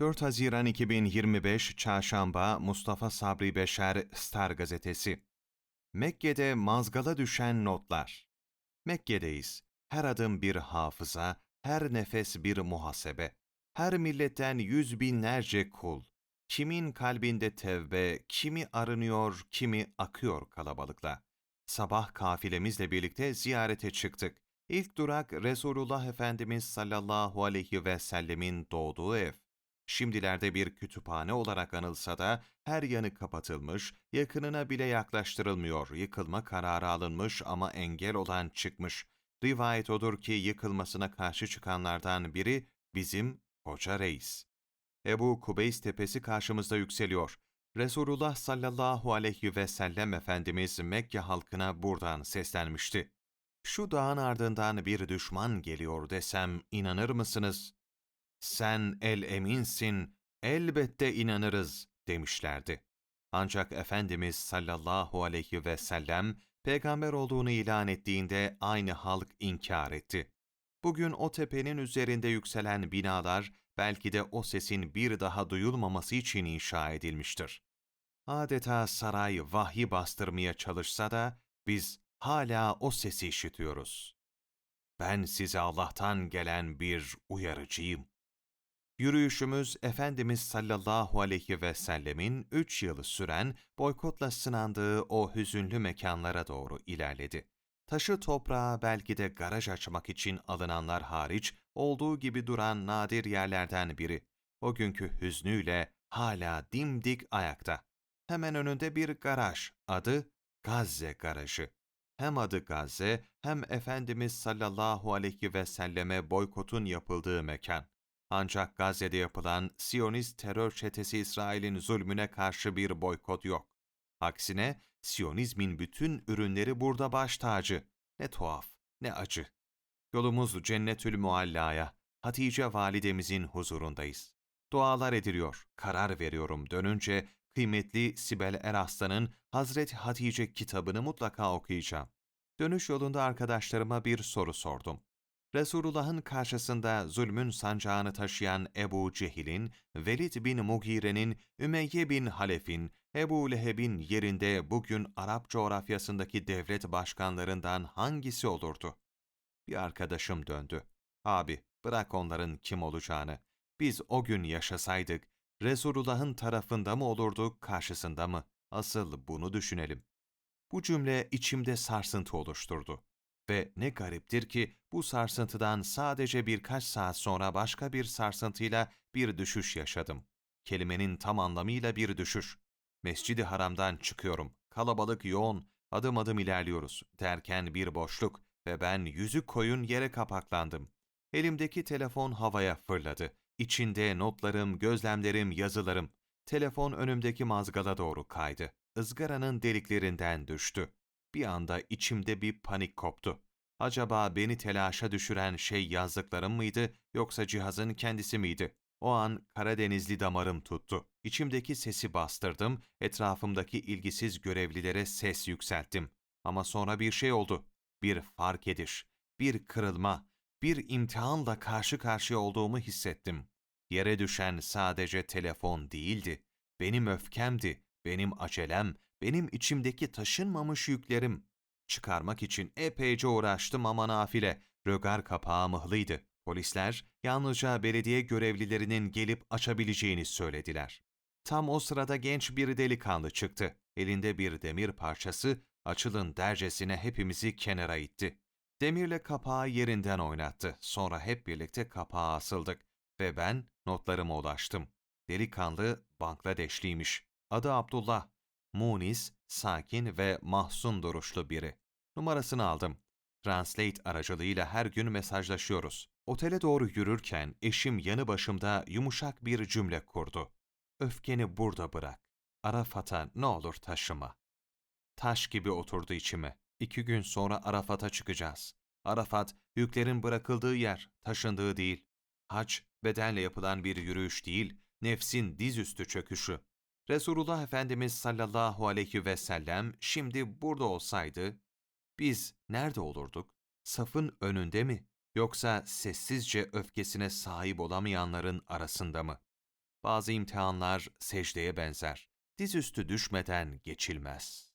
4 Haziran 2025 Çarşamba Mustafa Sabri Beşer Star Gazetesi Mekke'de mazgala düşen notlar Mekke'deyiz. Her adım bir hafıza, her nefes bir muhasebe. Her milletten yüz binlerce kul. Kimin kalbinde tevbe, kimi arınıyor, kimi akıyor kalabalıkla. Sabah kafilemizle birlikte ziyarete çıktık. İlk durak Resulullah Efendimiz sallallahu aleyhi ve sellemin doğduğu ev. Şimdilerde bir kütüphane olarak anılsa da her yanı kapatılmış, yakınına bile yaklaştırılmıyor, yıkılma kararı alınmış ama engel olan çıkmış. Rivayet odur ki yıkılmasına karşı çıkanlardan biri bizim Koca Reis. Ebu Kubeys tepesi karşımızda yükseliyor. Resulullah sallallahu aleyhi ve sellem Efendimiz Mekke halkına buradan seslenmişti. Şu dağın ardından bir düşman geliyor desem inanır mısınız? Sen el eminsin, elbette inanırız demişlerdi. Ancak Efendimiz sallallahu aleyhi ve sellem peygamber olduğunu ilan ettiğinde aynı halk inkar etti. Bugün o tepenin üzerinde yükselen binalar belki de o sesin bir daha duyulmaması için inşa edilmiştir. Adeta saray vahyi bastırmaya çalışsa da biz hala o sesi işitiyoruz. Ben size Allah'tan gelen bir uyarıcıyım. Yürüyüşümüz Efendimiz sallallahu aleyhi ve sellemin üç yılı süren boykotla sınandığı o hüzünlü mekanlara doğru ilerledi. Taşı toprağa belki de garaj açmak için alınanlar hariç olduğu gibi duran nadir yerlerden biri. O günkü hüznüyle hala dimdik ayakta. Hemen önünde bir garaj, adı Gazze Garajı. Hem adı Gazze hem Efendimiz sallallahu aleyhi ve selleme boykotun yapıldığı mekan. Ancak Gazze'de yapılan Siyonist terör çetesi İsrail'in zulmüne karşı bir boykot yok. Aksine Siyonizmin bütün ürünleri burada baş tacı. Ne tuhaf, ne acı. Yolumuz Cennetül Mualla'ya, Hatice validemizin huzurundayız. Dualar ediliyor, karar veriyorum dönünce kıymetli Sibel Eraslan'ın Hazreti Hatice kitabını mutlaka okuyacağım. Dönüş yolunda arkadaşlarıma bir soru sordum. Resulullah'ın karşısında zulmün sancağını taşıyan Ebu Cehil'in, Velid bin Mugire'nin, Ümeyye bin Halef'in, Ebu Leheb'in yerinde bugün Arap coğrafyasındaki devlet başkanlarından hangisi olurdu? Bir arkadaşım döndü. Abi, bırak onların kim olacağını. Biz o gün yaşasaydık, Resulullah'ın tarafında mı olurduk, karşısında mı? Asıl bunu düşünelim. Bu cümle içimde sarsıntı oluşturdu. Ve ne gariptir ki bu sarsıntıdan sadece birkaç saat sonra başka bir sarsıntıyla bir düşüş yaşadım. Kelimenin tam anlamıyla bir düşüş. Mescidi haramdan çıkıyorum. Kalabalık yoğun, adım adım ilerliyoruz. Derken bir boşluk ve ben yüzük koyun yere kapaklandım. Elimdeki telefon havaya fırladı. İçinde notlarım, gözlemlerim, yazılarım. Telefon önümdeki mazgala doğru kaydı. Izgaranın deliklerinden düştü. Bir anda içimde bir panik koptu. Acaba beni telaşa düşüren şey yazdıklarım mıydı yoksa cihazın kendisi miydi? O an Karadenizli damarım tuttu. İçimdeki sesi bastırdım, etrafımdaki ilgisiz görevlilere ses yükselttim. Ama sonra bir şey oldu. Bir fark ediş, bir kırılma, bir imtihanla karşı karşıya olduğumu hissettim. Yere düşen sadece telefon değildi. Benim öfkemdi, benim acelem, benim içimdeki taşınmamış yüklerim. Çıkarmak için epeyce uğraştım ama nafile. Rögar kapağı mıhlıydı. Polisler yalnızca belediye görevlilerinin gelip açabileceğini söylediler. Tam o sırada genç bir delikanlı çıktı. Elinde bir demir parçası açılın dercesine hepimizi kenara itti. Demirle kapağı yerinden oynattı. Sonra hep birlikte kapağa asıldık ve ben notlarıma ulaştım. Delikanlı Bangladeşliymiş. Adı Abdullah. Munis, sakin ve mahzun duruşlu biri. Numarasını aldım. Translate aracılığıyla her gün mesajlaşıyoruz. Otele doğru yürürken eşim yanı başımda yumuşak bir cümle kurdu. Öfkeni burada bırak. Arafat'a ne olur taşıma. Taş gibi oturdu içime. İki gün sonra Arafat'a çıkacağız. Arafat, yüklerin bırakıldığı yer, taşındığı değil. Hac, bedenle yapılan bir yürüyüş değil, nefsin dizüstü çöküşü. Resulullah Efendimiz sallallahu aleyhi ve sellem şimdi burada olsaydı, biz nerede olurduk? Safın önünde mi? Yoksa sessizce öfkesine sahip olamayanların arasında mı? Bazı imtihanlar secdeye benzer. Dizüstü düşmeden geçilmez.